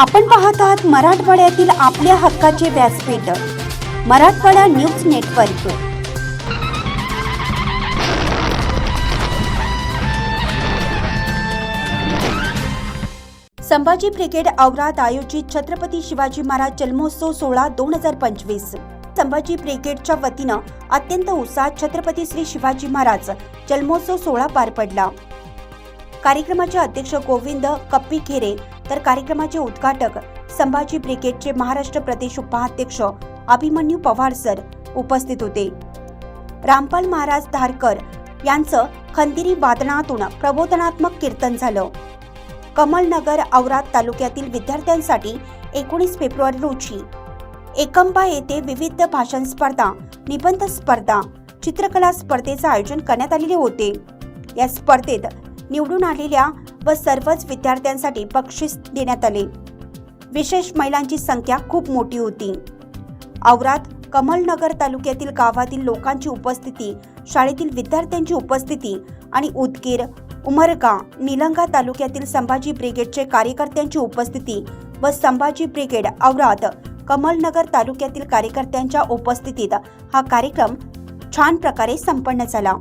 आपण पाहत आहात मराठवाड्यातील आपल्या हक्काचे व्यासपीठ Marathwada news network. Sambhaji brigade औरात आयोजित छत्रपती शिवाजी महाराज जन्मोत्सव सोहळा दोन हजार पंचवीस. संभाजी ब्रिगेडच्या वतीनं अत्यंत उत्साहात छत्रपती श्री शिवाजी महाराज जन्मोत्सव सोहळा पार पडला. कार्यक्रमाचे अध्यक्ष गोविंद कप्पी खेरे तर कार्यक्रमाचे उद्घाटक संभाजी ब्रिगेडचे महाराष्ट्र प्रदेश उपाध्यक्ष अभिमन्यू पवार सर उपस्थित होते. रामपाल महाराज धारकर यांचं खंदिरी वादनातून प्रबोधनात्मक कीर्तन झालं. कमलनगर औराद तालुक्यातील विद्यार्थ्यांसाठी एकोणीस फेब्रुवारी रोजी एकंबा येथे विविध भाषण स्पर्धा निबंध स्पर्धा चित्रकला स्पर्धेचं आयोजन करण्यात आलेले होते. या स्पर्धेत निवडून आलेल्या व सर्वच विद्यार्थ्यांसाठी बक्षीस देण्यात आले. विशेष महिलांची संख्या खूप मोठी होती. औरात कमलनगर तालुक्यातील गावातील लोकांची उपस्थिती शाळेतील विद्यार्थ्यांची उपस्थिती आणि उदगीर उमरगा निलंगा तालुक्यातील संभाजी ब्रिगेडचे कार्यकर्त्यांची उपस्थिती व संभाजी ब्रिगेड औरात कमलनगर तालुक्यातील कार्यकर्त्यांच्या उपस्थितीत हा कार्यक्रम छान प्रकारे संपन्न झाला.